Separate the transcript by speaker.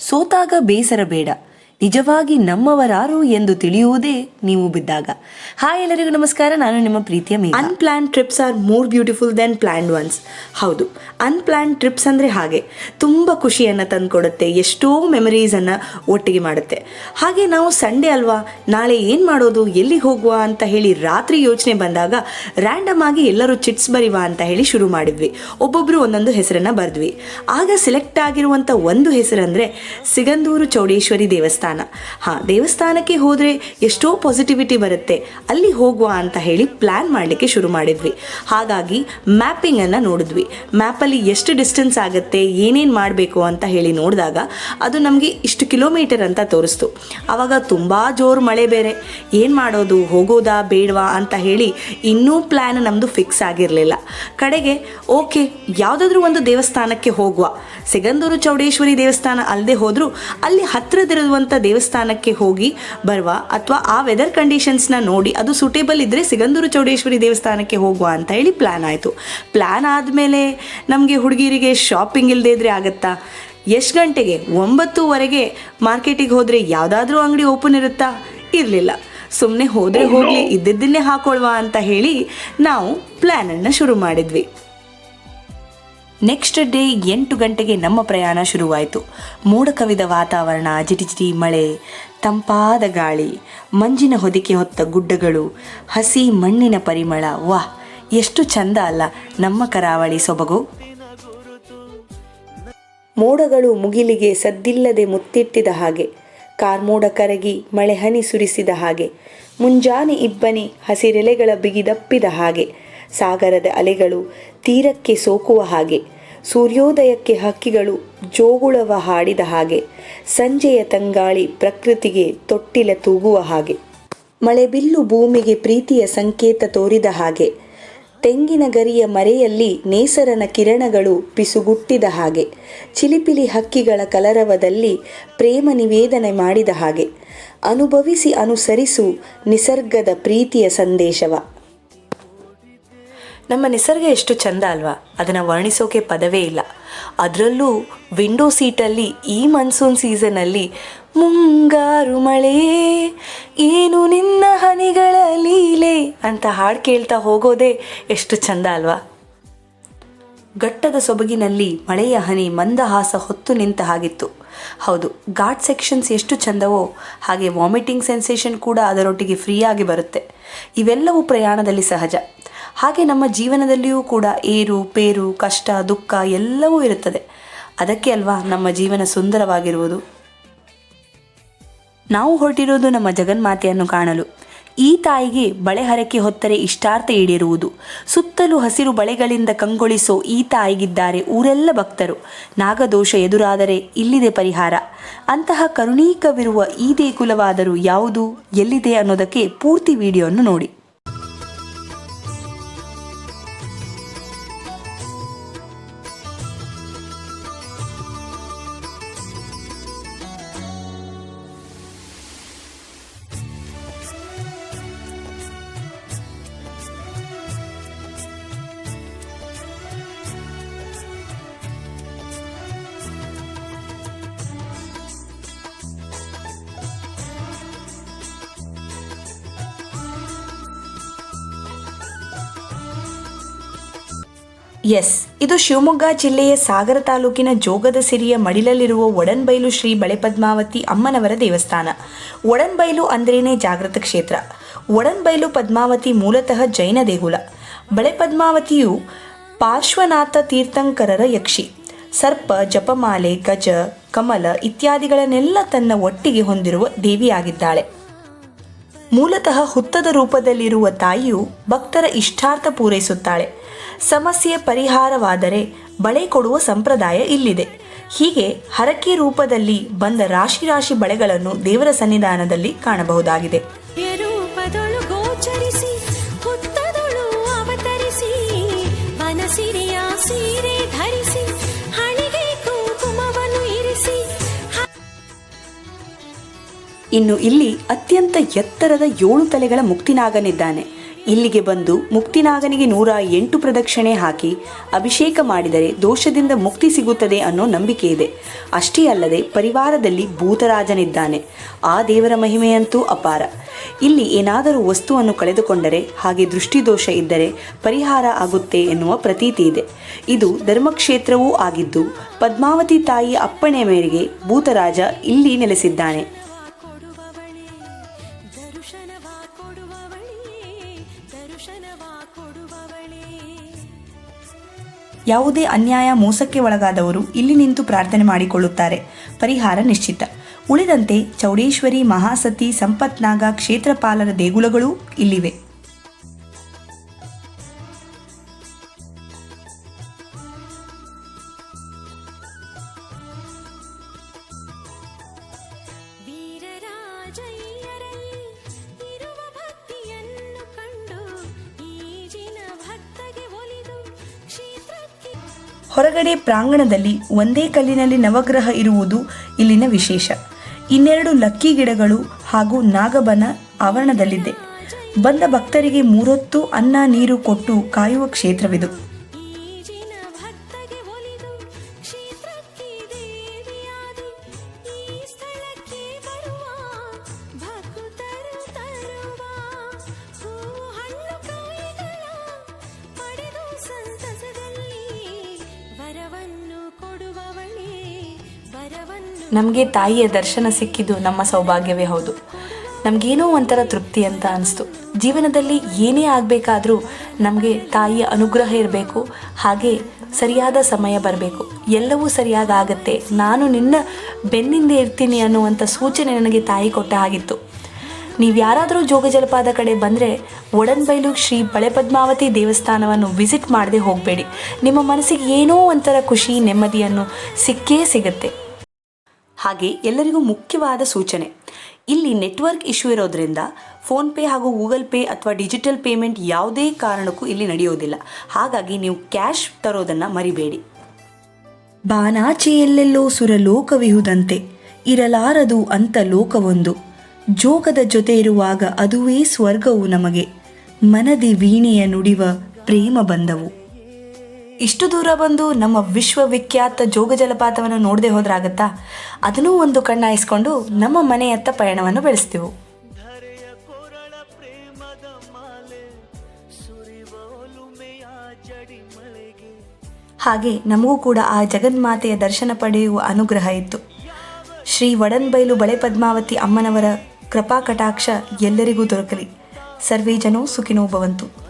Speaker 1: ಸೋತಾಗ ಬೇಸರ ಬೇಡ ನಿಜವಾಗಿ ನಮ್ಮವರಾರು ಎಂದು ತಿಳಿಯುವುದೇ ನೀವು ಬಿದ್ದಾಗ. ಹಾಯ್ ಎಲ್ಲರಿಗೂ ನಮಸ್ಕಾರ, ನಾನು ನಿಮ್ಮ ಪ್ರೀತಿಯ Megha.
Speaker 2: Unplan trips are more beautiful than planned ones ಹೌದು ಅನ್ಪ್ಲಾನ್ ಟ್ರಿಪ್ಸ್ ಅಂದರೆ ಹಾಗೆ, ತುಂಬ ಖುಷಿಯನ್ನು ತಂದುಕೊಡುತ್ತೆ, ಎಷ್ಟೋ ಮೆಮರೀಸನ್ನು ಒಟ್ಟಿಗೆ ಮಾಡುತ್ತೆ. ಹಾಗೆ ನಾವು ಸಂಡೇ ಅಲ್ವಾ, ನಾಳೆ ಏನು ಮಾಡೋದು, ಎಲ್ಲಿಗೆ ಹೋಗುವ ಅಂತ ಹೇಳಿ ರಾತ್ರಿ ಯೋಚನೆ ಬಂದಾಗ ರ್ಯಾಂಡಮ್ ಆಗಿ ಎಲ್ಲರೂ ಚಿಟ್ಸ್ ಬರಿವಾ ಅಂತ ಹೇಳಿ ಶುರು ಮಾಡಿದ್ವಿ. ಒಬ್ಬೊಬ್ಬರು ಒಂದೊಂದು ಹೆಸರನ್ನು ಬರೆದ್ವಿ. ಆಗ ಸೆಲೆಕ್ಟ್ ಆಗಿರುವಂಥ ಒಂದು ಹೆಸರಂದರೆ ಸಿಗಂದೂರು ಚೌಡೇಶ್ವರಿ ದೇವಸ್ಥಾನ. ಹಾಂ, ದೇವಸ್ಥಾನಕ್ಕೆ ಹೋದರೆ ಎಷ್ಟೋ ಪಾಸಿಟಿವಿಟಿ ಬರುತ್ತೆ. ಅಲ್ಲಿ ಹೋಗುವ ಅಂತ ಹೇಳಿ ಪ್ಲ್ಯಾನ್ ಮಾಡಲಿಕ್ಕೆ ಶುರು ಮಾಡಿದ್ವಿ. ಹಾಗಾಗಿ ಮ್ಯಾಪಿಂಗನ್ನು ನೋಡಿದ್ವಿ. ಮ್ಯಾಪಲ್ಲಿ ಎಷ್ಟು ಡಿಸ್ಟೆನ್ಸ್ ಆಗುತ್ತೆ, ಏನೇನು ಮಾಡಬೇಕು ಅಂತ ಹೇಳಿ ನೋಡಿದಾಗ ಅದು ನಮಗೆ ಇಷ್ಟು ಕಿಲೋಮೀಟರ್ ಅಂತ ತೋರಿಸ್ತು. ಆವಾಗ ತುಂಬ ಜೋರು ಮಳೆ ಬೇರೆ. ಏನು ಮಾಡೋದು, ಹೋಗೋದಾ, ಬೇಡವಾ ಅಂತ ಹೇಳಿ ಇನ್ನೂ ಪ್ಲ್ಯಾನ್ ನಮ್ಮದು ಫಿಕ್ಸ್ ಆಗಿರಲಿಲ್ಲ. ಕಡೆಗೆ ಓಕೆ ಯಾವುದಾದ್ರೂ ಒಂದು ದೇವಸ್ಥಾನಕ್ಕೆ ಹೋಗುವ. ಸಿಗಂದೂರು ಚೌಡೇಶ್ವರಿ ದೇವಸ್ಥಾನ ಅಲ್ಲದೆ ಹೋದರೂ, ಅಲ್ಲಿ ಹತ್ತಿರದಿರುವಂಥ ದೇವಸ್ಥಾನಕ್ಕೆ ಹೋಗಿ ಬರುವ ಅಥವಾ ಆ ವೆದರ್ ಕಂಡೀಷನ್ಸ್ನ ನೋಡಿ ಅದು ಸೂಟೇಬಲ್ ಇದ್ದರೆ ಸಿಗಂದೂರು ಚೌಡೇಶ್ವರಿ ದೇವಸ್ಥಾನಕ್ಕೆ ಹೋಗುವ ಅಂತ ಹೇಳಿ ಪ್ಲ್ಯಾನ್ ಆಯಿತು. ಪ್ಲ್ಯಾನ್ ಆದಮೇಲೆ ನಮಗೆ ಹುಡುಗಿರಿಗೆ ಶಾಪಿಂಗ್ ಇಲ್ಲದೇ ಇದ್ರೆ ಆಗತ್ತಾ? ಎಷ್ಟು ಗಂಟೆಗೆ? ಒಂಬತ್ತುವರೆಗೆ ಮಾರ್ಕೆಟಿಗೆ ಹೋದರೆ ಯಾವುದಾದ್ರೂ ಅಂಗಡಿ ಓಪನ್ ಇರುತ್ತಾ? ಇರಲಿಲ್ಲ. ಸುಮ್ಮನೆ ಹೋದರೆ ಹೋಗಲಿ ಇದ್ದಿದ್ದನ್ನೇ ಹಾಕೊಳ್ವಾ ಅಂತ ಹೇಳಿ ನಾವು ಪ್ಲ್ಯಾನನ್ನು ಶುರು ಮಾಡಿದ್ವಿ.
Speaker 1: ನೆಕ್ಸ್ಟ್ ಡೇ ಎಂಟು ಗಂಟೆಗೆ ನಮ್ಮ ಪ್ರಯಾಣ ಶುರುವಾಯಿತು. ಮೋಡ ಕವಿದ ವಾತಾವರಣ ಜಿಟಿಜಿಟಿ ಮಳೆ, ತಂಪಾದ ಗಾಳಿ, ಮಂಜಿನ ಹೊದಿಕೆ ಹೊತ್ತ ಗುಡ್ಡಗಳು, ಹಸಿ ಮಣ್ಣಿನ ಪರಿಮಳ. ವಾಹ್, ಎಷ್ಟು ಚಂದ ಅಲ್ಲ. ನಮ್ಮ ಕರಾವಳಿ ಸೊಬಗು.
Speaker 2: ಮೋಡಗಳು ಮುಗಿಲಿಗೆ ಸದ್ದಿಲ್ಲದೆ ಮುತ್ತಿಟ್ಟಿದ ಹಾಗೆ. ಕಾರ್ಮೋಡ ಕರಗಿ ಮಳೆ ಹನಿ ಸುರಿಸಿದ ಹಾಗೆ. ಮುಂಜಾನೆ ಇಬ್ಬನಿ ಹಸಿರೆಲೆಗಳ ಬಿಗಿದಪ್ಪಿದ ಹಾಗೆ. ಸಾಗರದ ಅಲೆಗಳು ತೀರಕ್ಕೆ ಸೋಕುವ ಹಾಗೆ, ಸೂರ್ಯೋದಯಕ್ಕೆ ಹಕ್ಕಿಗಳು ಜೋಗುಳವ ಹಾಡಿದ ಹಾಗೆ, ಸಂಜೆಯ ತಂಗಾಳಿ ಪ್ರಕೃತಿಗೆ ತೊಟ್ಟಿಲ ತೂಗುವ ಹಾಗೆ. ಮಳೆಬಿಲ್ಲು ಭೂಮಿಗೆ ಪ್ರೀತಿಯ ಸಂಕೇತ ತೋರಿದ ಹಾಗೆ, ತೆಂಗಿನ ಗರಿಯ ಮರೆಯಲ್ಲಿ ನೇಸರನ ಕಿರಣಗಳು ಪಿಸುಗುಟ್ಟಿದ ಹಾಗೆ, ಚಿಲಿಪಿಲಿ ಹಕ್ಕಿಗಳ ಕಲರವದಲ್ಲಿ ಪ್ರೇಮ ನಿವೇದನೆ ಮಾಡಿದ ಹಾಗೆ, ಅನುಭವಿಸಿ ಅನುಸರಿಸು ನಿಸರ್ಗದ ಪ್ರೀತಿಯ ಸಂದೇಶವ.
Speaker 1: ನಮ್ಮ ನಿಸರ್ಗ ಎಷ್ಟು ಚಂದ ಅಲ್ವಾ? ಅದನ್ನು ವರ್ಣಿಸೋಕೆ ಪದವೇ ಇಲ್ಲ. ಅದರಲ್ಲೂ ವಿಂಡೋ ಸೀಟಲ್ಲಿ ಈ ಮನ್ಸೂನ್ ಸೀಸನಲ್ಲಿ ಮುಂಗಾರು ಮಳೆ, ಏನು ನಿನ್ನ ಹನಿಗಳ ಲೀಲೆ ಅಂತ ಹಾಡು ಕೇಳ್ತಾ ಹೋಗೋದೇ ಎಷ್ಟು ಚಂದ ಅಲ್ವಾ? ಘಟ್ಟದ ಸೊಬಗಿನಲ್ಲಿ ಮಳೆಯ ಹನಿ ಮಂದಹಾಸ ಹೊತ್ತು ನಿಂತ ಹಾಗಿತ್ತು. ಹೌದು, ಘಾಟ್ ಸೆಕ್ಷನ್ಸ್ ಎಷ್ಟು ಚಂದವೋ, ಹಾಗೆ ವಾಮಿಟಿಂಗ್ ಸೆನ್ಸೇಷನ್ ಕೂಡ ಅದರೊಟ್ಟಿಗೆ ಫ್ರೀಯಾಗಿ ಬರುತ್ತೆ. ಇವೆಲ್ಲವೂ ಪ್ರಯಾಣದಲ್ಲಿ ಸಹಜ. ಹಾಗೆ ನಮ್ಮ ಜೀವನದಲ್ಲಿಯೂ ಕೂಡ ಏರು, ಪೇರು, ಕಷ್ಟ, ದುಃಖ ಎಲ್ಲವೂ ಇರುತ್ತದೆ. ಅದಕ್ಕೆ ಅಲ್ವಾ ನಮ್ಮ ಜೀವನ ಸುಂದರವಾಗಿರುವುದು? ನಾವು ಹೊರಟಿರೋದು ನಮ್ಮ ಜಗನ್ಮಾತೆಯನ್ನು ಕಾಣಲು. ಈ ತಾಯಿಗೆ ಬಳೆ ಹರಕೆ ಹೊತ್ತರೆ ಇಷ್ಟಾರ್ಥ ಈಡೇರುವುದು. ಸುತ್ತಲೂ ಹಸಿರು ಬಳೆಗಳಿಂದ ಕಂಗೊಳಿಸೋ ಈ ತಾಯಿಗಿದ್ದಾರೆ ಊರೆಲ್ಲ ಭಕ್ತರು. ನಾಗದೋಷ ಎದುರಾದರೆ ಇಲ್ಲಿದೆ ಪರಿಹಾರ. ಅಂತಹ ಕರುಣೀಕವಿರುವ ಈ ದೇಗುಲವಾದರೂ ಯಾವುದು, ಎಲ್ಲಿದೆ ಅನ್ನೋದಕ್ಕೆ ಪೂರ್ತಿ ವಿಡಿಯೋವನ್ನು ನೋಡಿ. ಎಸ್, ಇದು ಶಿವಮೊಗ್ಗ ಜಿಲ್ಲೆಯ ಸಾಗರ ತಾಲೂಕಿನ ಜೋಗದ ಸಿರಿಯ ಮಡಿಲಲ್ಲಿರುವ ಒಡನ್ಬೈಲು ಶ್ರೀ ಬಳೆ ಪದ್ಮಾವತಿ ಅಮ್ಮನವರ ದೇವಸ್ಥಾನ. ಒಡನ್ಬೈಲು ಅಂದ್ರೇನೆ ಜಾಗೃತ ಕ್ಷೇತ್ರ. ಒಡನ್ಬೈಲು ಪದ್ಮಾವತಿ ಮೂಲತಃ ಜೈನ ದೇಗುಲ. ಬಳೆ ಪದ್ಮಾವತಿಯು ಪಾರ್ಶ್ವನಾಥ ತೀರ್ಥಂಕರರ ಯಕ್ಷಿ. ಸರ್ಪ, ಜಪಮಾಲೆ, ಗಜ, ಕಮಲ ಇತ್ಯಾದಿಗಳನ್ನೆಲ್ಲ ತನ್ನ ಒಟ್ಟಿಗೆ ಹೊಂದಿರುವ ದೇವಿಯಾಗಿದ್ದಾಳೆ. ಮೂಲತಃ ಹುತ್ತದ ರೂಪದಲ್ಲಿರುವ ತಾಯಿಯು ಭಕ್ತರ ಇಷ್ಟಾರ್ಥ ಪೂರೈಸುತ್ತಾಳೆ. ಸಮಸ್ಯೆ ಪರಿಹಾರವಾದರೆ ಬಳೆ ಕೊಡುವ ಸಂಪ್ರದಾಯ ಇಲ್ಲಿದೆ. ಹೀಗೆ ಹರಕೆ ರೂಪದಲ್ಲಿ ಬಂದ ರಾಶಿ ರಾಶಿ ಬಳೆಗಳನ್ನು ದೇವರ ಸನ್ನಿಧಾನದಲ್ಲಿ ಕಾಣಬಹುದಾಗಿದೆ. ಇನ್ನು ಇಲ್ಲಿ ಅತ್ಯಂತ ಎತ್ತರದ ಏಳು ತಲೆಗಳ ಮುಕ್ತಿನಾಗನಿದ್ದಾನೆ.
Speaker 2: ಇಲ್ಲಿಗೆ ಬಂದು ಮುಕ್ತಿನಾಗನಿಗೆ ನೂರ ಎಂಟು ಪ್ರದಕ್ಷಿಣೆ ಹಾಕಿ ಅಭಿಷೇಕ ಮಾಡಿದರೆ ದೋಷದಿಂದ ಮುಕ್ತಿ ಸಿಗುತ್ತದೆ ಅನ್ನೋ ನಂಬಿಕೆ ಇದೆ. ಅಷ್ಟೇ ಅಲ್ಲದೆ ಪರಿವಾರದಲ್ಲಿ ಭೂತರಾಜನಿದ್ದಾನೆ. ಆ ದೇವರ ಮಹಿಮೆಯಂತೂ ಅಪಾರ. ಇಲ್ಲಿ ಏನಾದರೂ ವಸ್ತುವನ್ನು ಕಳೆದುಕೊಂಡರೆ ಹಾಗೆ ದೃಷ್ಟಿದೋಷ ಇದ್ದರೆ ಪರಿಹಾರ ಆಗುತ್ತೆ ಎನ್ನುವ ಪ್ರತೀತಿ ಇದೆ. ಇದು ಧರ್ಮಕ್ಷೇತ್ರವೂ ಆಗಿದ್ದು, ಪದ್ಮಾವತಿ ತಾಯಿ ಅಪ್ಪಣೆ ಮೇರೆಗೆ ಭೂತರಾಜ ಇಲ್ಲಿ ನೆಲೆಸಿದ್ದಾನೆ.
Speaker 1: ಯಾವುದೇ ಅನ್ಯಾಯ ಮೋಸಕ್ಕೆ ಒಳಗಾದವರು ಇಲ್ಲಿ ನಿಂತು ಪ್ರಾರ್ಥನೆ ಮಾಡಿಕೊಳ್ಳುತ್ತಾರೆ. ಪರಿಹಾರ ನಿಶ್ಚಿತ. ಉಳಿದಂತೆ ಚೌಡೇಶ್ವರಿ ಮಹಾಸತಿ ಸಂಪತ್ನಾಗ ಕ್ಷೇತ್ರಪಾಲರ ದೇಗುಲಗಳೂ ಇಲ್ಲಿವೆ. ಹೊರಗಡೆ ಪ್ರಾಂಗಣದಲ್ಲಿ ಒಂದೇ ಕಲ್ಲಿನಲ್ಲಿ ನವಗ್ರಹ ಇರುವುದು ಇಲ್ಲಿನ ವಿಶೇಷ. ಇನ್ನೆರಡು ಲಕ್ಕಿ ಗಿಡಗಳು ಹಾಗೂ ನಾಗಬನ ಆವರಣದಲ್ಲಿದೆ. ಬಂದ ಭಕ್ತರಿಗೆ ಮೂರೊತ್ತು ಅನ್ನ ನೀರು ಕೊಟ್ಟು ಕಾಯುವ ಕ್ಷೇತ್ರವಿದು. ನಮಗೆ ತಾಯಿಯ ದರ್ಶನ ಸಿಕ್ಕಿದ್ದು ನಮ್ಮ ಸೌಭಾಗ್ಯವೇ ಹೌದು. ನಮಗೇನೋ ಒಂಥರ ತೃಪ್ತಿ ಅಂತ ಅನಿಸ್ತು. ಜೀವನದಲ್ಲಿ ಏನೇ ಆಗಬೇಕಾದರೂ ನಮಗೆ ತಾಯಿಯ ಅನುಗ್ರಹ ಇರಬೇಕು, ಹಾಗೆ ಸರಿಯಾದ ಸಮಯ ಬರಬೇಕು. ಎಲ್ಲವೂ ಸರಿಯಾಗಿ ಆಗತ್ತೆ. ನಾನು ನಿನ್ನ ಬೆನ್ನಿಂದ ಇರ್ತೀನಿ ಅನ್ನುವಂಥ ಸೂಚನೆ ನನಗೆ ತಾಯಿ ಕೊಟ್ಟ ಹಾಗಿತ್ತು. ನೀವು ಯಾರಾದರೂ ಜೋಗ ಜಲಪಾತ ಕಡೆ ಬಂದರೆ ಒಡನ್ಬೈಲು ಶ್ರೀ ಬಳೆ ಪದ್ಮಾವತಿ ದೇವಸ್ಥಾನವನ್ನು ವಿಸಿಟ್ ಮಾಡದೆ ಹೋಗಬೇಡಿ. ನಿಮ್ಮ ಮನಸ್ಸಿಗೆ ಏನೋ ಒಂಥರ ಖುಷಿ ನೆಮ್ಮದಿಯನ್ನು ಸಿಕ್ಕೇ ಸಿಗುತ್ತೆ. ಹಾಗೆ ಎಲ್ಲರಿಗೂ ಮುಖ್ಯವಾದ ಸೂಚನೆ. ಇಲ್ಲಿ ನೆಟ್ವರ್ಕ್ ಇಶ್ಯೂ ಇರೋದ್ರಿಂದ ಫೋನ್ಪೇ ಹಾಗೂ ಗೂಗಲ್ ಪೇ ಅಥವಾ ಡಿಜಿಟಲ್ ಪೇಮೆಂಟ್ ಯಾವುದೇ ಕಾರಣಕ್ಕೂ ಇಲ್ಲಿ ನಡೆಯೋದಿಲ್ಲ. ಹಾಗಾಗಿ ನೀವು ಕ್ಯಾಶ್ ತರೋದನ್ನು ಮರಿಬೇಡಿ. ಬಾನಾಚೆಯಲ್ಲೆಲ್ಲೋ ಸುರಲೋಕವಿಹುದಂತೆ ಇರಲಾರದು ಅಂತ ಲೋಕವೊಂದು. ಜೋಗದ ಜೊತೆ ಇರುವಾಗ ಅದುವೇ ಸ್ವರ್ಗವು ನಮಗೆ. ಮನದಿ ವೀಣೆಯ ನುಡಿವ ಪ್ರೇಮ ಬಂದವು. ಇಷ್ಟು ದೂರ ಬಂದು ನಮ್ಮ ವಿಶ್ವವಿಖ್ಯಾತ ಜೋಗ ಜಲಪಾತವನ್ನು ನೋಡದೆ ಹೋದ್ರಾಗತ್ತಾ? ಅದನ್ನೂ ಒಂದು ಕಣ್ಣಾಯಿಸ್ಕೊಂಡು ನಮ್ಮ ಮನೆಯತ್ತ ಪಯಣವನ್ನು ಬೆಳೆಸ್ತೀವು. ಹಾಗೆ ನಮಗೂ ಕೂಡ ಆ ಜಗನ್ಮಾತೆಯ ದರ್ಶನ ಪಡೆಯುವ ಅನುಗ್ರಹ ಇತ್ತು. ಶ್ರೀ ವಡನ್ಬೈಲು ಬಳೆ ಪದ್ಮಾವತಿ ಅಮ್ಮನವರ ಕೃಪಾ ಕಟಾಕ್ಷ ಎಲ್ಲರಿಗೂ ದೊರಕಲಿ. ಸರ್ವೇ ಜನೋ ಸುಖಿನೋ ಭವಂತು.